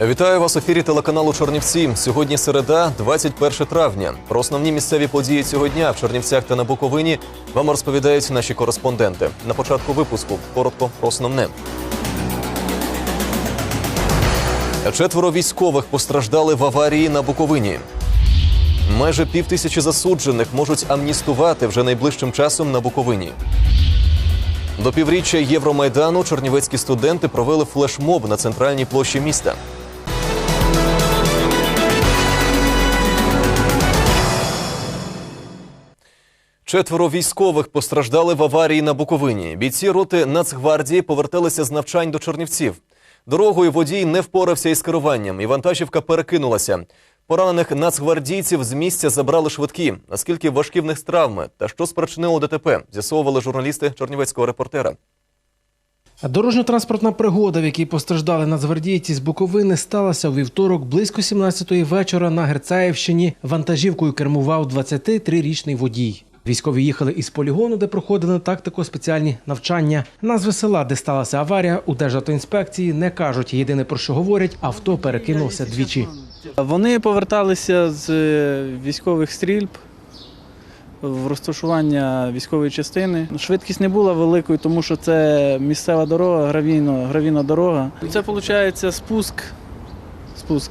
Вітаю вас в ефірі телеканалу Чорнівці. Сьогодні середа, 21 травня. Про основні місцеві події цього дня в Чернівцях та на Буковині вам розповідають наші кореспонденти. На початку випуску коротко про основне. Четверо військових постраждали в аварії на Буковині. Майже півтисячі засуджених можуть амністувати вже найближчим часом на Буковині. До півріччя Євромайдану чернівецькі студенти провели флешмоб на центральній площі міста. Четверо військових постраждали в аварії на Буковині. Бійці роти Нацгвардії поверталися з навчань до Чернівців. Дорогою водій не впорався із керуванням, і вантажівка перекинулася. Поранених нацгвардійців з місця забрали швидкі. Наскільки важкі в них травми та що спричинило ДТП, з'ясовували журналісти Чернівецького репортера. Дорожньо-транспортна пригода, в якій постраждали нацгвардійці з Буковини, сталася у вівторок близько 17-ї вечора на Герцаївщині. Вантажівкою кермував 23-річний водій. Військові їхали із полігону, де проходили тактико-спеціальні навчання. Назви села, де сталася аварія, у Державтоінспекції не кажуть. Єдине про що говорять, авто перекинулося двічі. Вони поверталися з е, військових стрільб в розташування військової частини. Швидкість не була великою, тому що це місцева дорога, гравійно, гравійна дорога. Це виходить спуск. спуск.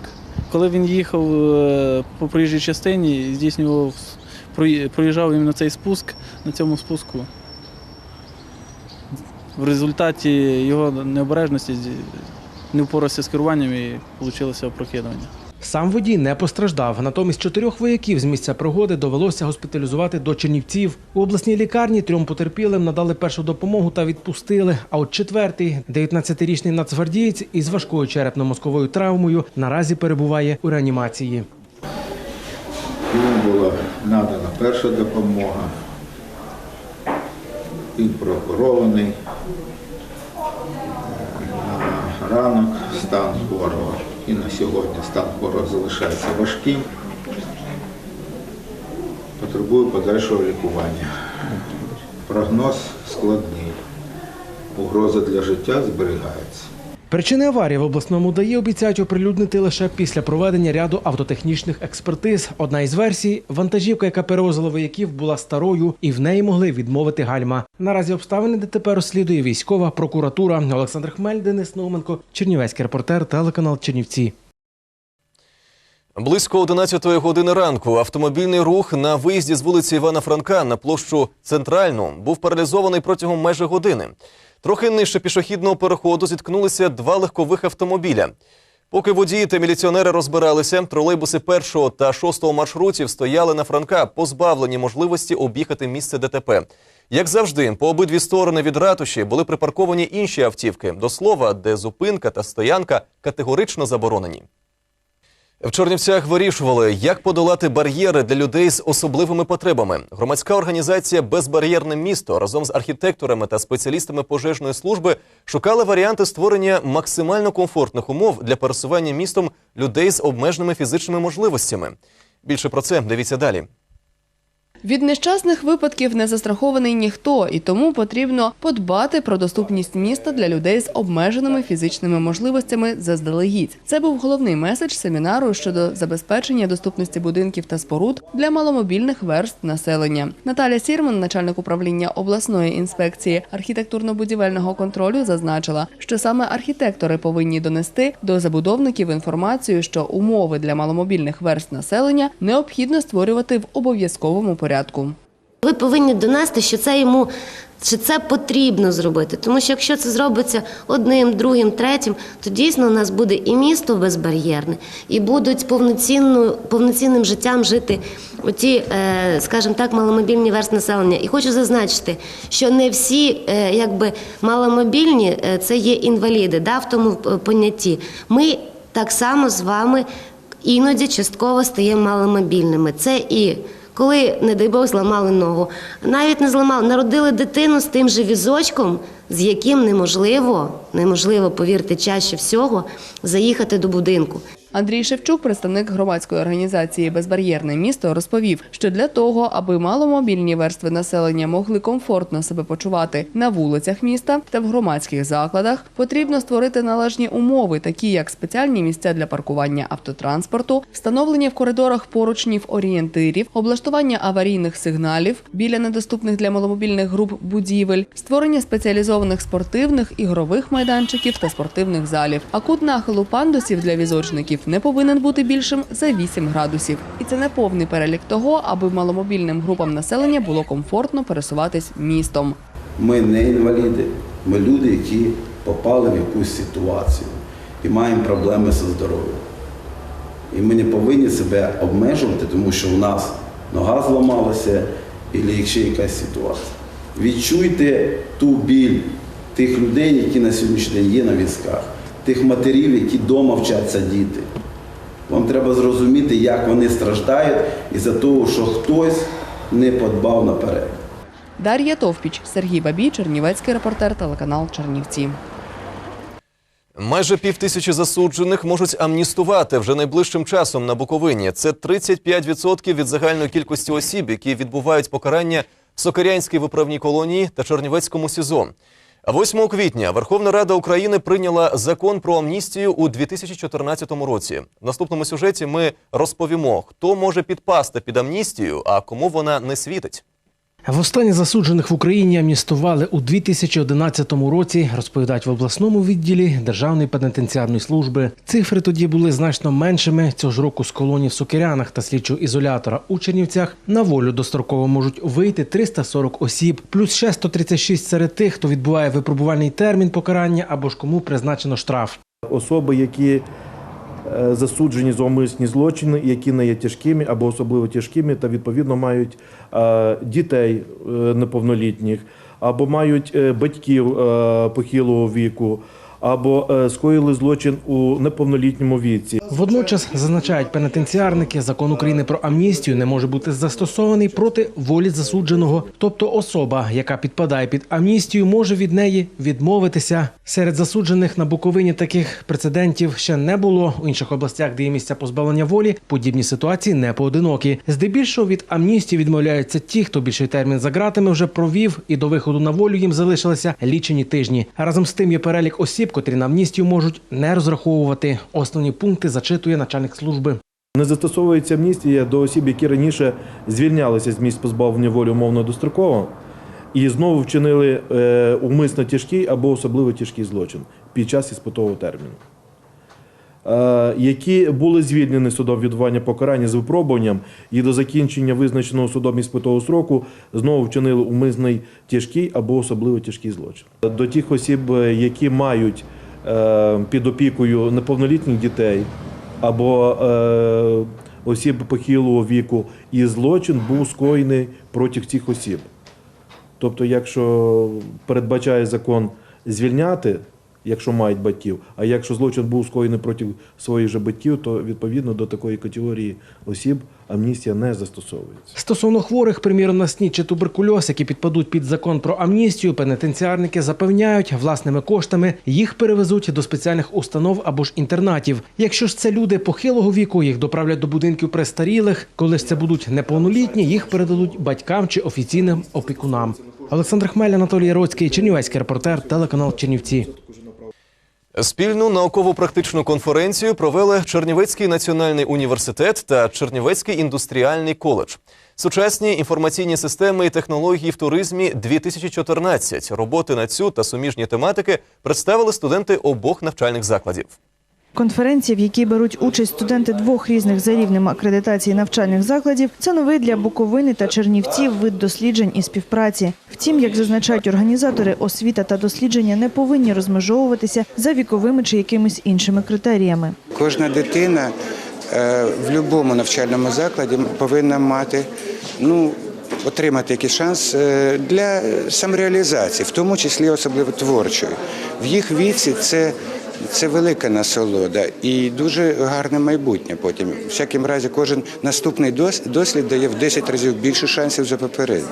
Коли він їхав е, по проїжджій частині, здійснював проїжджав іменно цей спуск на цьому спуску. В результаті його необережності не впорався з керуванням і вийшло опрокидування. Сам водій не постраждав. Натомість чотирьох вояків з місця пригоди довелося госпіталізувати до Чернівців. У обласній лікарні трьом потерпілим надали першу допомогу та відпустили. А от четвертий, 19-річний нацгвардієць із важкою черепно-мозковою травмою, наразі перебуває у реанімації. Йому була надана перша допомога. Він прооперований. На ранок стан хворого і на сьогодні стан хворого залишається важким. Потребує подальшого лікування. Прогноз складний. Угроза для життя зберігається. Причини аварії в обласному ДАІ обіцяють оприлюднити лише після проведення ряду автотехнічних експертиз. Одна із версій вантажівка, яка перевозила вояків, була старою, і в неї могли відмовити гальма. Наразі обставини ДТП розслідує військова прокуратура. Олександр Хмель, Денис Науменко, Чернівецький репортер, телеканал Чернівці. Близько 11 години ранку автомобільний рух на виїзді з вулиці Івана Франка на площу Центральну був паралізований протягом майже години. Трохи нижче пішохідного переходу зіткнулися два легкових автомобіля. Поки водії та міліціонери розбиралися, тролейбуси першого та шостого маршрутів стояли на Франка, позбавлені можливості об'їхати місце ДТП. Як завжди, по обидві сторони від ратуші були припарковані інші автівки. До слова, де зупинка та стоянка категорично заборонені. В Чернівцях вирішували, як подолати бар'єри для людей з особливими потребами. Громадська організація Безбар'єрне місто разом з архітекторами та спеціалістами пожежної служби шукали варіанти створення максимально комфортних умов для пересування містом людей з обмеженими фізичними можливостями. Більше про це дивіться далі. Від нещасних випадків не застрахований ніхто, і тому потрібно подбати про доступність міста для людей з обмеженими фізичними можливостями заздалегідь. Це був головний меседж семінару щодо забезпечення доступності будинків та споруд для маломобільних верст населення. Наталя Сірман, начальник управління обласної інспекції архітектурно-будівельного контролю, зазначила, що саме архітектори повинні донести до забудовників інформацію, що умови для маломобільних верст населення необхідно створювати в обов'язковому порядку. Ви повинні донести, що це йому що це потрібно зробити. Тому що якщо це зробиться одним, другим, третім, то дійсно у нас буде і місто безбар'єрне, і будуть повноцінно, повноцінним життям жити оті, е, скажімо так, маломобільні верст населення. І хочу зазначити, що не всі е, якби маломобільні е, це є інваліди, да, в тому понятті. Ми так само з вами іноді частково стаємо маломобільними. Це і коли, не дай Бог, зламали ногу. Навіть не зламали, народили дитину з тим же візочком, з яким неможливо, неможливо, повірте, чаще всього заїхати до будинку. Андрій Шевчук, представник громадської організації Безбар'єрне місто, розповів, що для того, аби маломобільні верстви населення могли комфортно себе почувати на вулицях міста та в громадських закладах, потрібно створити належні умови, такі як спеціальні місця для паркування автотранспорту, встановлення в коридорах поручнів орієнтирів, облаштування аварійних сигналів біля недоступних для маломобільних груп будівель, створення спеціалізованих спортивних ігрових майданчиків та спортивних залів. А кут нахилу пандусів для візочників не повинен бути більшим за 8 градусів. І це не повний перелік того, аби маломобільним групам населення було комфортно пересуватись містом. Ми не інваліди, ми люди, які попали в якусь ситуацію і маємо проблеми зі здоров'ям. І ми не повинні себе обмежувати, тому що у нас нога зламалася, або якщо якась ситуація. Відчуйте ту біль тих людей, які на сьогоднішній день є на візках, тих матерів, які вдома вчаться діти. Вам треба зрозуміти, як вони страждають із-за того, що хтось не подбав наперед. Дар'я Товпіч, Сергій Бабій, Чернівецький репортер, телеканал Чернівці. Майже півтисячі засуджених можуть амністувати вже найближчим часом на Буковині. Це 35% від загальної кількості осіб, які відбувають покарання в Сокирянській виправній колонії та Чернівецькому СІЗО. А 8 квітня Верховна Рада України прийняла закон про амністію у 2014 році. В наступному сюжеті ми розповімо, хто може підпасти під амністію, а кому вона не світить. Востаннє засуджених в Україні амністували у 2011 році, розповідають в обласному відділі Державної пенітенціарної служби. Цифри тоді були значно меншими. Цього ж року з колоній в Сокирянах та слідчого ізолятора у Чернівцях на волю достроково можуть вийти 340 осіб, плюс ще 136 серед тих, хто відбуває випробувальний термін покарання або ж кому призначено штраф. Особи, які засуджені за умисні злочини, які не є тяжкими або особливо тяжкими, та відповідно мають е, дітей е, неповнолітніх, або мають е, батьків е, похилого віку, або е, скоїли злочин у неповнолітньому віці. Водночас зазначають пенітенціарники, закон України про амністію не може бути застосований проти волі засудженого. Тобто особа, яка підпадає під амністію, може від неї відмовитися. Серед засуджених на Буковині таких прецедентів ще не було. У інших областях, де є місця позбавлення волі, подібні ситуації не поодинокі. Здебільшого від амністії відмовляються ті, хто більший термін за ґратами вже провів, і до виходу на волю їм залишилися лічені тижні. Разом з тим є перелік осіб, котрі на амністію можуть не розраховувати. Основні пункти зачитує начальник служби. Не застосовується амністія до осіб, які раніше звільнялися з місць позбавлення волі умовно достроково і знову вчинили е, умисно тяжкий або особливо тяжкий злочин під час іспитового терміну. Е, які були звільнені судом відбування покарання з випробуванням і до закінчення визначеного судом іспитового сроку знову вчинили умисний тяжкий або особливо тяжкий злочин. До тих осіб, е, які мають е, під опікою неповнолітніх дітей або осіб похилого віку, і злочин був скоєний проти цих осіб. Тобто, якщо передбачає закон звільняти, якщо мають батьків, а якщо злочин був скоєний проти своїх же батьків, то відповідно до такої категорії осіб амністія не застосовується. Стосовно хворих, приміром на СНІД чи туберкульоз, які підпадуть під закон про амністію, пенітенціарники запевняють, власними коштами їх перевезуть до спеціальних установ або ж інтернатів. Якщо ж це люди похилого віку, їх доправлять до будинків престарілих. Коли ж це будуть неповнолітні, їх передадуть батькам чи офіційним опікунам. Олександр Хмель, Анатолій Яроцький, Чернівецький репортер, телеканал Чернівці. Спільну науково-практичну конференцію провели Чернівецький національний університет та Чернівецький індустріальний коледж. Сучасні інформаційні системи і технології в туризмі 2014. Роботи на цю та суміжні тематики представили студенти обох навчальних закладів. Конференція, в якій беруть участь студенти двох різних за рівнем акредитації навчальних закладів, це новий для Буковини та Чернівців вид досліджень і співпраці. Втім, як зазначають організатори, освіта та дослідження не повинні розмежовуватися за віковими чи якимись іншими критеріями. Кожна дитина е, в будь-якому навчальному закладі повинна мати ну, отримати якийсь шанс е, для самореалізації, в тому числі особливо творчої. В їх віці це. Це велика насолода і дуже гарне майбутнє. Потім, в всякому разі, кожен наступний дос- дослід дає в 10 разів більше шансів за попередній.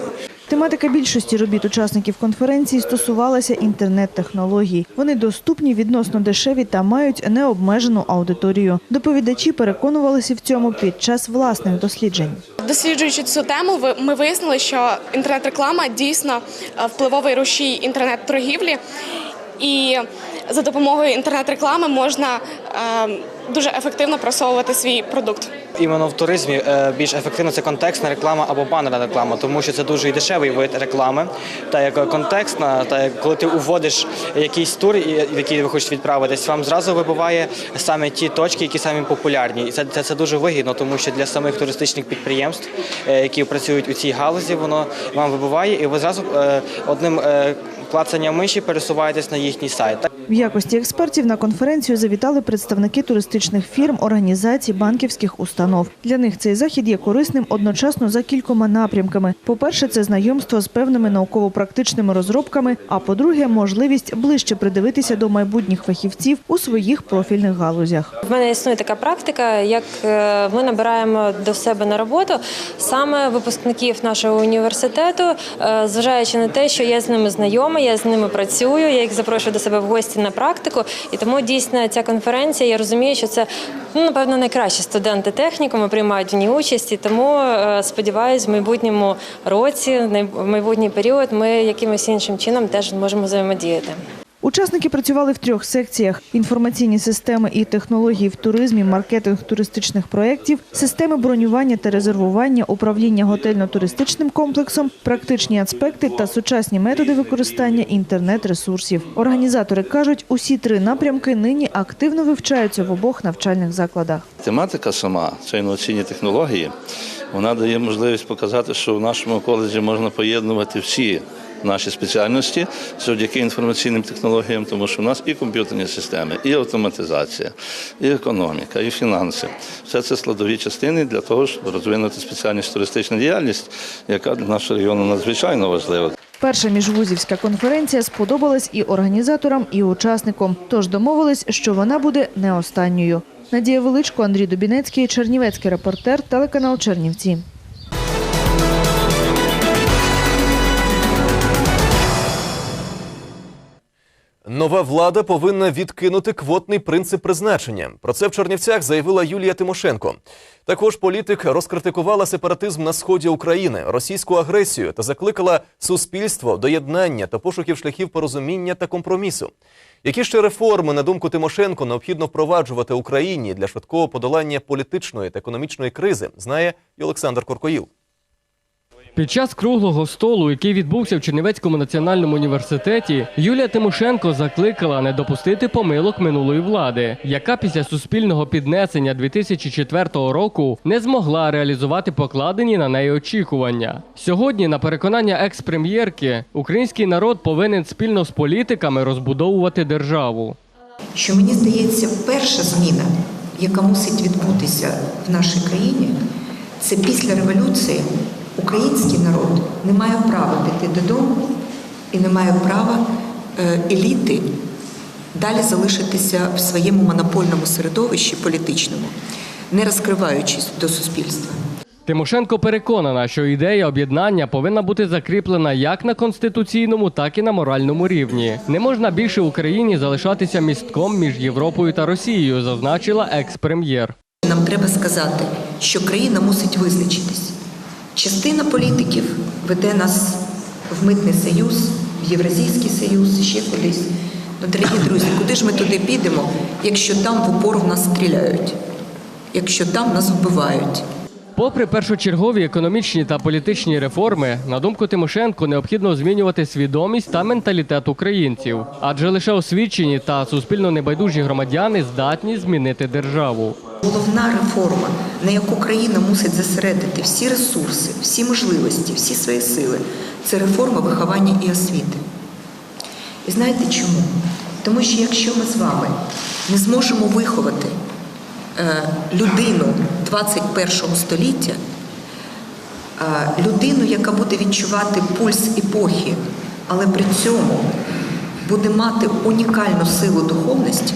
Тематика більшості робіт учасників конференції стосувалася інтернет-технологій. Вони доступні, відносно дешеві та мають необмежену аудиторію. Доповідачі переконувалися в цьому під час власних досліджень. Досліджуючи цю тему, ви- ми вияснили, що інтернет-реклама дійсно е, впливовий рушій інтернет-торгівлі, і за допомогою інтернет-реклами можна е, дуже ефективно просовувати свій продукт. Іменно в туризмі е, більш ефективно це контекстна реклама або банерна реклама, тому що це дуже дешевий вид реклами. Та як контекстна, та як коли ти уводиш якийсь тур, в який ви хочете відправитись, вам зразу вибиває саме ті точки, які самі популярні. І це, це, це дуже вигідно, тому що для самих туристичних підприємств, е, які працюють у цій галузі, воно вам вибиває, і ви зразу е, одним клацанням миші пересуваєтесь на їхній сайт. В якості експертів на конференцію завітали представники туристичних фірм, організацій, банківських установ. Для них цей захід є корисним одночасно за кількома напрямками. По-перше, це знайомство з певними науково-практичними розробками. А по-друге, можливість ближче придивитися до майбутніх фахівців у своїх профільних галузях. В мене існує така практика, як е, ми набираємо до себе на роботу саме випускників нашого університету, е, зважаючи на те, що я з ними знайома, я з ними працюю, я їх запрошую до себе в гості на практику. І тому дійсно ця конференція, я розумію, що це ну, напевно найкращі студенти технікуму приймають в ній участь. І тому е, сподіваюсь, в майбутньому році, в майбутній період, ми якимось іншим чином теж зможемо взаємодіяти. Учасники працювали в трьох секціях: інформаційні системи і технології в туризмі, маркетинг туристичних проєктів, системи бронювання та резервування, управління готельно-туристичним комплексом, практичні аспекти та сучасні методи використання інтернет-ресурсів. Організатори кажуть, усі три напрямки нині активно вивчаються в обох навчальних закладах. Тематика сама, це інноваційні технології, вона дає можливість показати, що в нашому коледжі можна поєднувати всі наші спеціальності завдяки інформаційним технологіям, тому що в нас і комп'ютерні системи, і автоматизація, і економіка, і фінанси. Все це складові частини для того, щоб розвинути спеціальність туристична діяльність, яка для нашого регіону надзвичайно важлива. Перша міжвузівська конференція сподобалась і організаторам, і учасникам. Тож домовились, що вона буде не останньою. Надія Величко, Андрій Дубінецький, Чернівецький репортер, телеканал Чернівці. Нова влада повинна відкинути квотний принцип призначення. Про це в Чернівцях заявила Юлія Тимошенко. Також політик розкритикувала сепаратизм на сході України, російську агресію та закликала суспільство до єднання та пошуків шляхів порозуміння та компромісу. Які ще реформи, на думку Тимошенко, необхідно впроваджувати Україні для швидкого подолання політичної та економічної кризи, знає і Олександр Коркоїл. Під час круглого столу, який відбувся в Чернівецькому національному університеті, Юлія Тимошенко закликала не допустити помилок минулої влади, яка після суспільного піднесення 2004 року не змогла реалізувати покладені на неї очікування. Сьогодні, на переконання екс-прем'єрки, український народ повинен спільно з політиками розбудовувати державу. що мені здається, перша зміна, яка мусить відбутися в нашій країні, це після революції український народ не має права піти додому і не має права е, еліти далі залишитися в своєму монопольному середовищі політичному, не розкриваючись до суспільства. Тимошенко переконана, що ідея об'єднання повинна бути закріплена як на конституційному, так і на моральному рівні. Не можна більше Україні залишатися містком між Європою та Росією, зазначила екс-прем'єр. Нам треба сказати, що країна мусить визначитись. Частина політиків веде нас в митний союз, в Євразійський союз, ще кудись. Ну, дорогі друзі, куди ж ми туди підемо, якщо там в упор нас стріляють, якщо там нас вбивають? Попри першочергові економічні та політичні реформи, на думку Тимошенко, необхідно змінювати свідомість та менталітет українців, адже лише освічені та суспільно небайдужі громадяни здатні змінити державу. Головна реформа, на яку країна мусить зосередити всі ресурси, всі можливості, всі свої сили, це реформа виховання і освіти. І знаєте чому? Тому що якщо ми з вами не зможемо виховати е, людину 21 століття, е, людину, яка буде відчувати пульс епохи, але при цьому буде мати унікальну силу духовності,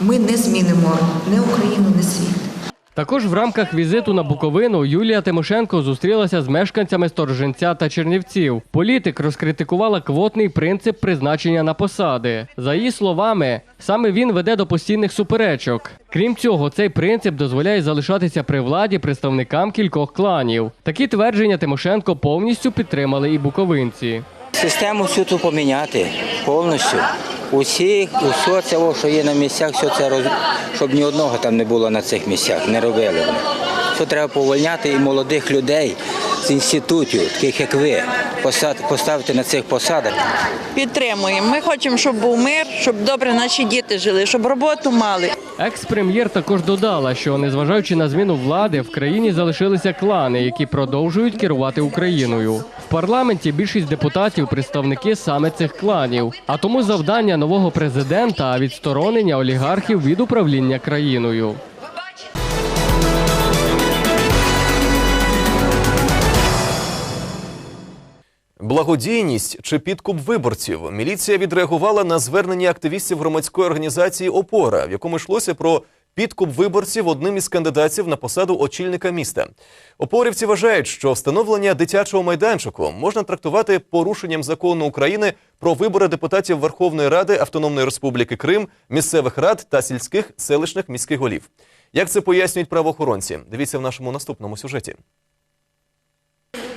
ми не змінимо не Україну, не світ. Також в рамках візиту на Буковину Юлія Тимошенко зустрілася з мешканцями Сторженця та Чернівців. Політик розкритикувала квотний принцип призначення на посади. За її словами, саме він веде до постійних суперечок. Крім цього, цей принцип дозволяє залишатися при владі представникам кількох кланів. Такі твердження Тимошенко повністю підтримали і буковинці. Систему всю ту поміняти повністю. Усіх, усе це, що є на місцях, все це роз... щоб ні одного там не було на цих місцях, не робили. Все треба повольняти і молодих людей з інститутів, таких як ви, поставити на цих посадах. Підтримуємо. Ми хочемо, щоб був мир, щоб добре наші діти жили, щоб роботу мали. Екс-прем'єр також додала, що незважаючи на зміну влади, в країні залишилися клани, які продовжують керувати Україною. В парламенті більшість депутатів представники саме цих кланів. А тому завдання нового президента відсторонення олігархів від управління країною. Благодійність чи підкуп виборців. Міліція відреагувала на звернення активістів громадської організації Опора, в якому йшлося про підкуп виборців одним із кандидатів на посаду очільника міста. Опорівці вважають, що встановлення дитячого майданчику можна трактувати порушенням закону України про вибори депутатів Верховної Ради Автономної Республіки Крим, місцевих рад та сільських селищних міських голів. Як це пояснюють правоохоронці? Дивіться в нашому наступному сюжеті.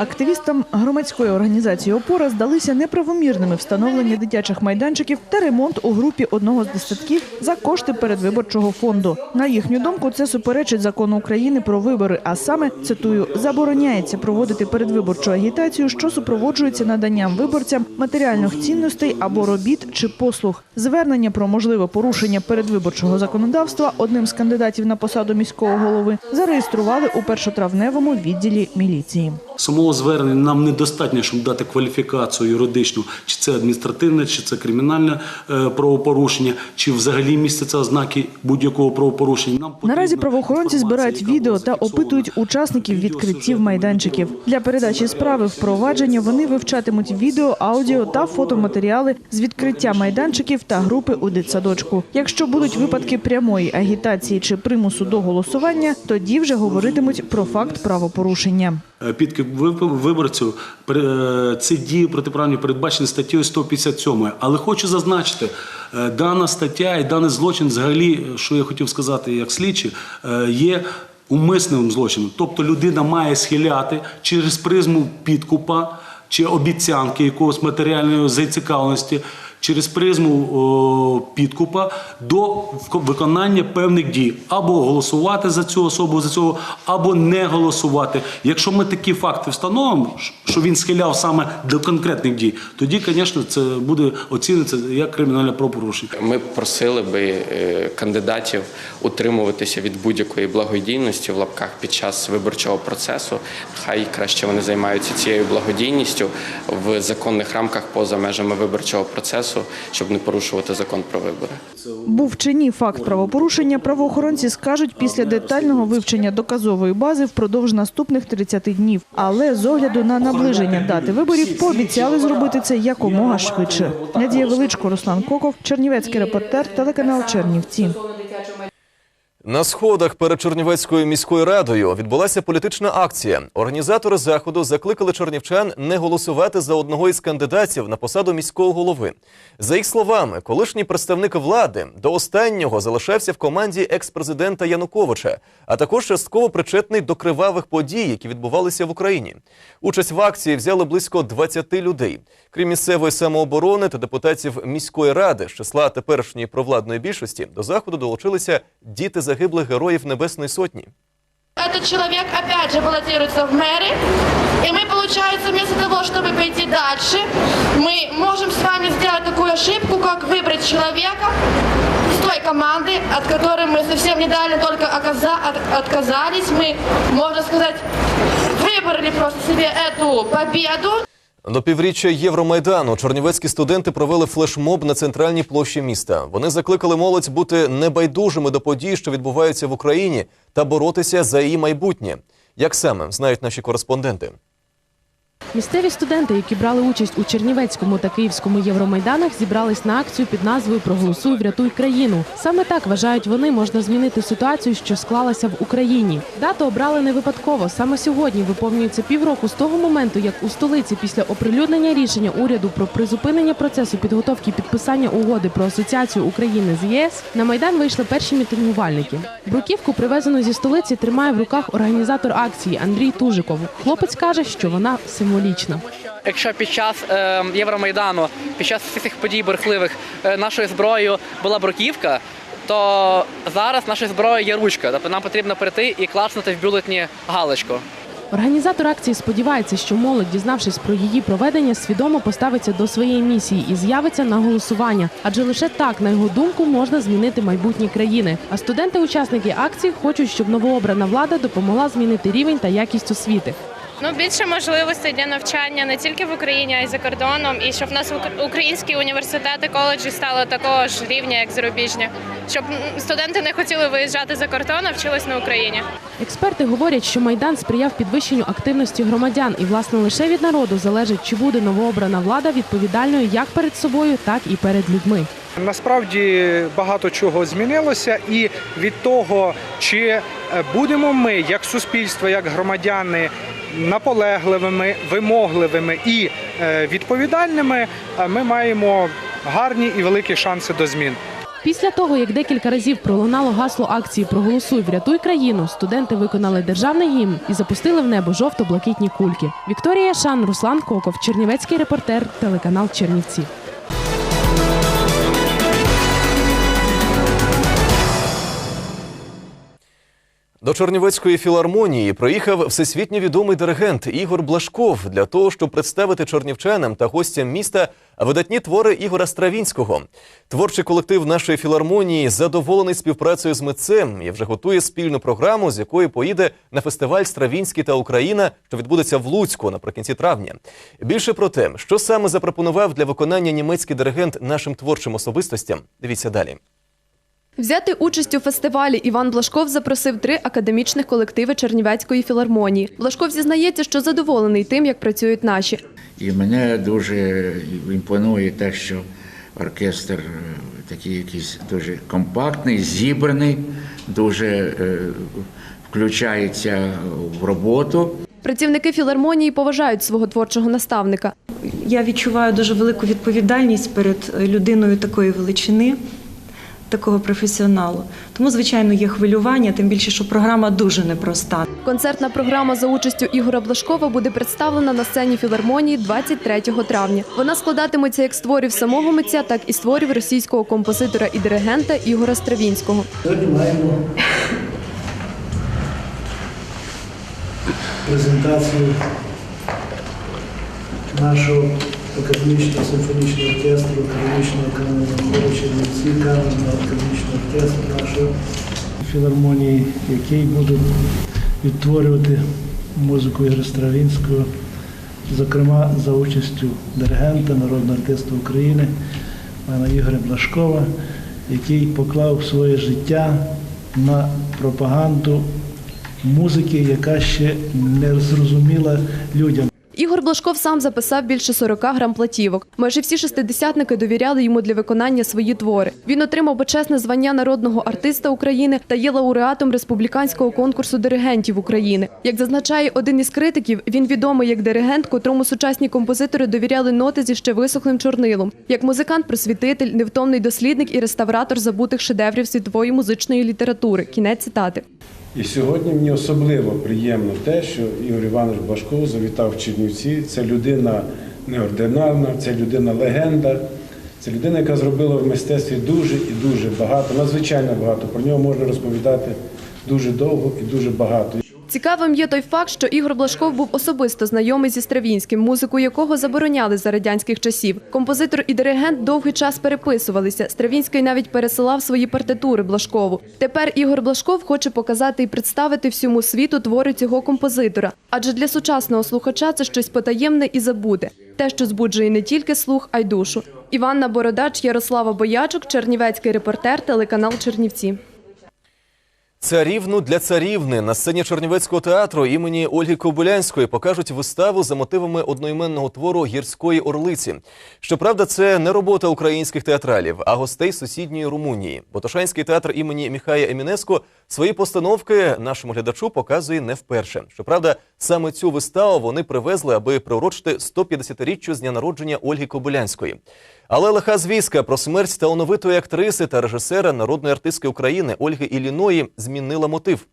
Активістам громадської організації «Опора» здалися неправомірними встановлення дитячих майданчиків та ремонт у групі одного з десятків за кошти передвиборчого фонду. На їхню думку, це суперечить закону України про вибори, а саме, цитую, забороняється проводити передвиборчу агітацію, що супроводжується наданням виборцям матеріальних цінностей або робіт чи послуг. Звернення про можливе порушення передвиборчого законодавства одним з кандидатів на посаду міського голови зареєстрували у першотравневому відділі міліції. Самого звернення нам недостатньо, щоб дати кваліфікацію юридичну, чи це адміністративне, чи це кримінальне е, правопорушення, чи взагалі містяться ознаки будь-якого правопорушення. Нам Наразі правоохоронці збирають відео та опитують учасників відкриттів майданчиків. Для передачі справи в провадження вони вивчатимуть відео, аудіо та фотоматеріали з відкриття майданчиків та групи у дитсадочку. Якщо будуть випадки прямої агітації чи примусу до голосування, тоді вже говоритимуть про факт правопорушення. Е, Підкип виб- ці пере- дії протиправні передбачені статтєю 157. Але хочу зазначити, е, дана стаття і даний злочин, взагалі, що я хотів сказати як слідчий, е, є умисним злочином. Тобто людина має схиляти через призму підкупа чи обіцянки якогось матеріальної зацікавленості. Через призму підкупа до виконання певних дій або голосувати за цю особу за цього, або не голосувати. Якщо ми такі факти встановимо, що він схиляв саме до конкретних дій, тоді, звісно, це буде оціниться як кримінальне правопорушення. Ми просили би е, кандидатів утримуватися від будь-якої благодійності в лапках під час виборчого процесу. Хай краще вони займаються цією благодійністю в законних рамках поза межами виборчого процесу, щоб не порушувати закон про вибори. Був чи ні факт правопорушення, правоохоронці скажуть після детального вивчення доказової бази впродовж наступних 30 днів. Але з огляду на наближення дати виборів пообіцяли зробити це якомога швидше. Надія Величко, Руслан Коков, Чернівецький репортер, телеканал Чернівці. На сходах перед Чернівецькою міською радою відбулася політична акція. Організатори заходу закликали чернівчан не голосувати за одного із кандидатів на посаду міського голови. За їх словами, колишній представник влади до останнього залишався в команді екс-президента Януковича, а також частково причетний до кривавих подій, які відбувалися в Україні. Участь в акції взяли близько 20 людей. Крім місцевої самооборони та депутатів міської ради з числа теперішньої провладної більшості, до заходу долучилися діти загиблих героїв Небесної Сотні. Этот человек опять же баллотируется в мэры, и мы, получается, вместо того, чтобы пойти дальше, мы можем с вами сделать такую ошибку, как выбрать человека из той команды, от которой мы совсем недавно только оказа- от- отказались. Мы, можно сказать, выбрали просто себе эту победу. До півріччя Євромайдану чернівецькі студенти провели флешмоб на центральній площі міста. Вони закликали молодь бути небайдужими до подій, що відбуваються в Україні, та боротися за її майбутнє. Як саме знають наші кореспонденти. Місцеві студенти, які брали участь у Чернівецькому та Київському Євромайданах, зібрались на акцію під назвою Проголосуй, врятуй країну. Саме так вважають вони, можна змінити ситуацію, що склалася в Україні. Дату обрали не випадково. Саме сьогодні виповнюється півроку з того моменту, як у столиці після оприлюднення рішення уряду про призупинення процесу підготовки підписання угоди про асоціацію України з ЄС на майдан вийшли перші мітингувальники. Бруківку, привезену зі столиці, тримає в руках організатор акції Андрій Тужиков. Хлопець каже, що вона символічна. Якщо під час е, Євромайдану, під час всіх цих подій бурхливих е, нашою зброєю була бруківка, то зараз нашою зброєю є ручка. Тобто нам потрібно прийти і класнути в бюлетні галочку. Організатор акції сподівається, що молодь, дізнавшись про її проведення, свідомо поставиться до своєї місії і з'явиться на голосування. Адже лише так, на його думку, можна змінити майбутнє країни. А студенти-учасники акції хочуть, щоб новообрана влада допомогла змінити рівень та якість освіти. Ну, більше можливостей для навчання не тільки в Україні, а й за кордоном, і щоб в нас українські університети, коледжі стали такого ж рівня, як зарубіжні, щоб студенти не хотіли виїжджати за кордон, а вчились на Україні. Експерти говорять, що майдан сприяв підвищенню активності громадян, і власне лише від народу залежить, чи буде новообрана влада відповідальною як перед собою, так і перед людьми. Насправді багато чого змінилося, і від того, чи е, будемо ми, як суспільство, як громадяни, наполегливими, вимогливими і е, відповідальними, е, ми маємо гарні і великі шанси до змін. Після того, як декілька разів пролунало гасло акції Проголосуй, врятуй країну, студенти виконали державний гімн і запустили в небо жовто-блакитні кульки. Вікторія Шан, Руслан Коков, Чернівецький репортер, телеканал Чернівці. До Чернівецької філармонії приїхав всесвітньо відомий диригент Ігор Блашков для того, щоб представити чернівчанам та гостям міста видатні твори Ігора Стравінського. Творчий колектив нашої філармонії задоволений співпрацею з митцем і вже готує спільну програму, з якої поїде на фестиваль Стравінський та Україна, що відбудеться в Луцьку наприкінці травня. Більше про те, що саме запропонував для виконання німецький диригент нашим творчим особистостям. Дивіться далі. Взяти участь у фестивалі Іван Блашков запросив три академічних колективи Чернівецької філармонії. Блашков зізнається, що задоволений тим, як працюють наші. І мене дуже імпонує те, що оркестр е, такий якийсь дуже компактний, зібраний, дуже е, включається в роботу. Працівники філармонії поважають свого творчого наставника. Я відчуваю дуже велику відповідальність перед людиною такої величини, такого професіоналу. Тому, звичайно, є хвилювання, тим більше, що програма дуже непроста. Концертна програма за участю Ігора Блашкова буде представлена на сцені філармонії 23 травня. Вона складатиметься як з творів самого митця, так і з творів російського композитора і диригента Ігора Стравінського. Сьогодні маємо презентацію нашого академічного симфонічного оркестру, академічного камерного хору Чернівці, камерного академічного оркестру нашого філармонії, який буде відтворювати музику Ігоря Стравінського, зокрема за участю диригента Народного оркестру України, пана Ігоря Блашкова, який поклав своє життя на пропаганду музики, яка ще не зрозуміла людям. Ігор Блашков сам записав більше 40 грам платівок. Майже всі шестидесятники довіряли йому для виконання свої твори. Він отримав почесне звання народного артиста України та є лауреатом республіканського конкурсу диригентів України. Як зазначає один із критиків, він відомий як диригент, котрому сучасні композитори довіряли ноти зі ще висохлим чорнилом. Як музикант-просвітитель, невтомний дослідник і реставратор забутих шедеврів світової музичної літератури. Кінець цитати. І сьогодні мені особливо приємно те, що Ігор Іванович Башков завітав в Чернівці. Це людина неординарна, це людина легенда, це людина, яка зробила в мистецтві дуже і дуже багато, надзвичайно багато. Про нього можна розповідати дуже довго і дуже багато. Цікавим є той факт, що Ігор Блашков був особисто знайомий зі Стравінським, музику якого забороняли за радянських часів. Композитор і диригент довгий час переписувалися. Стравінський навіть пересилав свої партитури Блашкову. Тепер Ігор Блашков хоче показати і представити всьому світу твори цього композитора. Адже для сучасного слухача це щось потаємне і забуте. Те, що збуджує не тільки слух, а й душу. Іванна Бородач, Ярослава Боячук, Чернівецький репортер, телеканал Чернівці. Царівну для царівни на сцені Чернівецького театру імені Ольги Кобилянської покажуть виставу за мотивами одноіменного твору гірської орлиці. Щоправда, це не робота українських театралів, а гостей сусідньої Румунії. Ботошанський театр імені Міхая Емінеско свої постановки нашому глядачу показує не вперше. Щоправда, саме цю виставу вони привезли, аби приурочити 150-річчю з дня народження Ольги Кобилянської. Але лиха звістка про смерть талановитої актриси та режисера народної артистки України Ольги Іліної змінила мотив.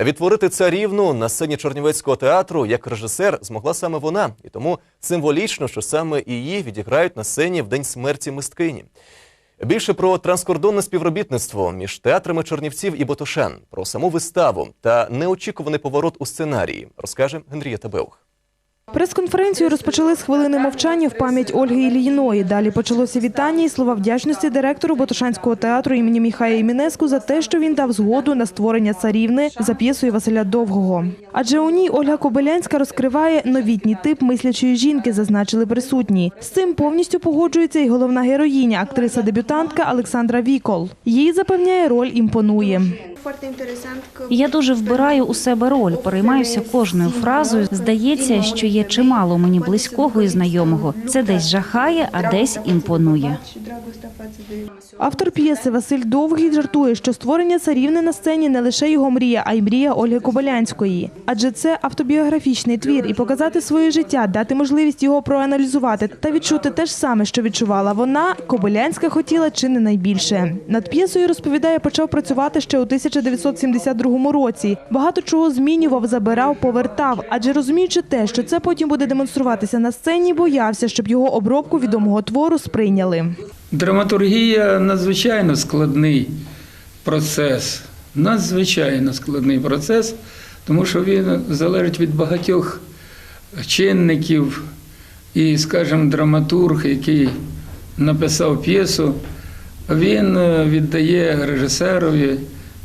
Відтворити царівну на сцені Чернівецького театру як режисер змогла саме вона, і тому символічно, що саме її відіграють на сцені в день смерті мисткині. Більше про транскордонне співробітництво між театрами Чернівців і Ботошан, про саму виставу та неочікуваний поворот у сценарії розкаже Генрієта Беух. Прес-конференцію розпочали з хвилини мовчання в пам'ять Ольги Ілліної. Далі почалося вітання і слова вдячності директору Ботошанського театру імені Міхая Імінеску за те, що він дав згоду на створення царівни за п'єсою Василя Довгого. Адже у ній Ольга Кобилянська розкриває новітній тип мислячої жінки, зазначили присутні. З цим повністю погоджується і головна героїня, актриса-дебютантка Олександра Вікол. Їй запевняє, роль імпонує. Я дуже вбираю у себе роль, переймаюся кожною фразою. Здається, що є чимало мені близького і знайомого. Це десь жахає, а десь імпонує. Автор п'єси Василь Довгий жартує, що створення царівни на сцені не лише його мрія, а й мрія Ольги Кобилянської. Адже це автобіографічний твір, і показати своє життя, дати можливість його проаналізувати та відчути те ж саме, що відчувала вона. Кобилянська хотіла чи не найбільше. Над п'єсою розповідає, почав працювати ще у 1972 році. Багато чого змінював, забирав, повертав. Адже розуміючи те, що це потім буде демонструватися на сцені, боявся, щоб його обробку відомого твору сприйняли. Драматургія надзвичайно складний процес. Надзвичайно складний процес, тому що він залежить від багатьох чинників. І, скажімо, драматург, який написав п'єсу, він е, віддає режисерові,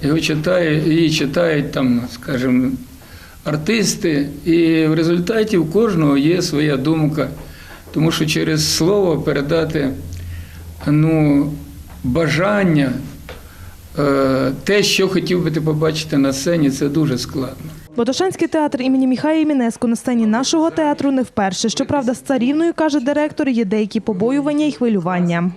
його читає, її читають там, скажімо, артисти, і в результаті у кожного є своя думка, тому що через слово передати ну, бажання, е, те, що хотів би ти побачити на сцені, це дуже складно. Ботошанський театр імені Міхая Імінеску на сцені нашого театру не вперше. Щоправда, з царівною, каже директор, є деякі побоювання і хвилювання.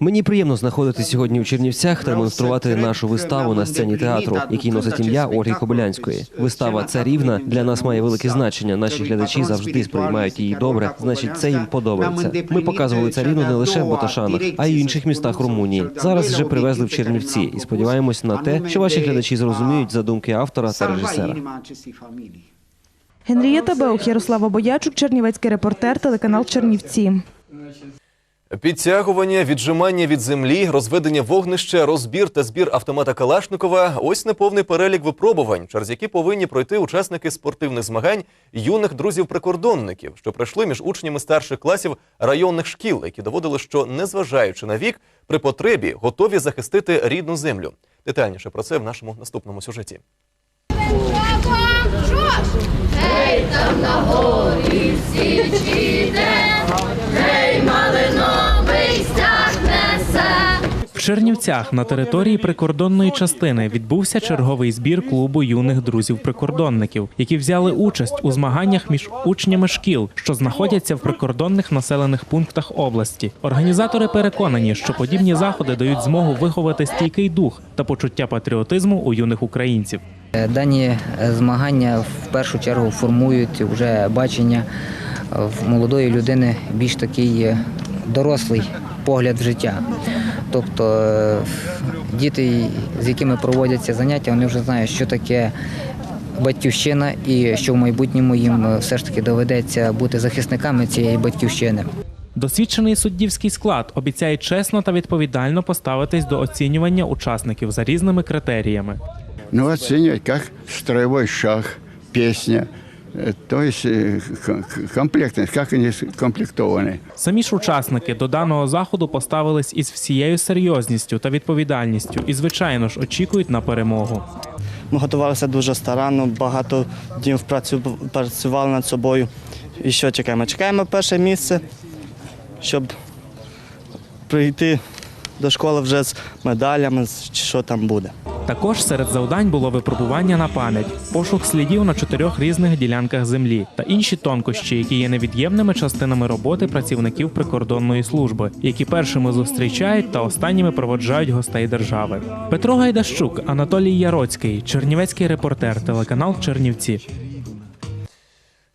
Мені приємно знаходитися сьогодні у Чернівцях та демонструвати нашу виставу на сцені театру, який носить ім'я Ольги Кобилянської. Вистава царівна для нас має велике значення. Наші глядачі завжди сприймають її добре. Значить, це їм подобається. Ми показували царівну не лише в Боташанах, а й в інших містах Румунії. Зараз вже привезли в Чернівці і сподіваємось на те, що ваші глядачі зрозуміють задумки автора та режисера. Генрієта Беух, Ярослава Боячук, Чернівецький репортер, телеканал Чернівці. Підтягування, віджимання від землі, розведення вогнища, розбір та збір автомата Калашникова – ось неповний перелік випробувань, через які повинні пройти учасники спортивних змагань юних друзів-прикордонників, що пройшли між учнями старших класів районних шкіл, які доводили, що, незважаючи на вік, при потребі готові захистити рідну землю. Детальніше про це в нашому наступному сюжеті. Там на горі несе. В Чернівцях на території прикордонної частини відбувся черговий збір клубу юних друзів-прикордонників, які взяли участь у змаганнях між учнями шкіл, що знаходяться в прикордонних населених пунктах області. Організатори переконані, що подібні заходи дають змогу виховати стійкий дух та почуття патріотизму у юних українців. Дані е, змагання в першу чергу формують вже бачення е, в молодої людини більш такий е, дорослий погляд в життя. Тобто е, діти, з якими проводяться заняття, вони вже знають, що таке батьківщина і що в майбутньому їм е, все ж таки доведеться бути захисниками цієї батьківщини. Досвідчений суддівський склад обіцяє чесно та відповідально поставитись до оцінювання учасників за різними критеріями. Ну, оценивать как строевой шаг, песня, э, то есть э, к- к- комплектность, как они комплектованы. Самі ж учасники до даного заходу поставились із всією серйозністю та відповідальністю і, звичайно ж, очікують на перемогу. Ми готувалися дуже старанно, багато днів працю- працювали над собою. І що чекаємо? Чекаємо перше місце, щоб прийти до школи вже з медалями, що там буде. Також серед завдань було випробування на пам'ять, пошук слідів на чотирьох різних ділянках землі та інші тонкощі, які є невід'ємними частинами роботи працівників прикордонної служби, які першими зустрічають та останніми проводжають гостей держави. Петро Гайдащук, Анатолій Яроцький, Чернівецький репортер, телеканал Чернівці.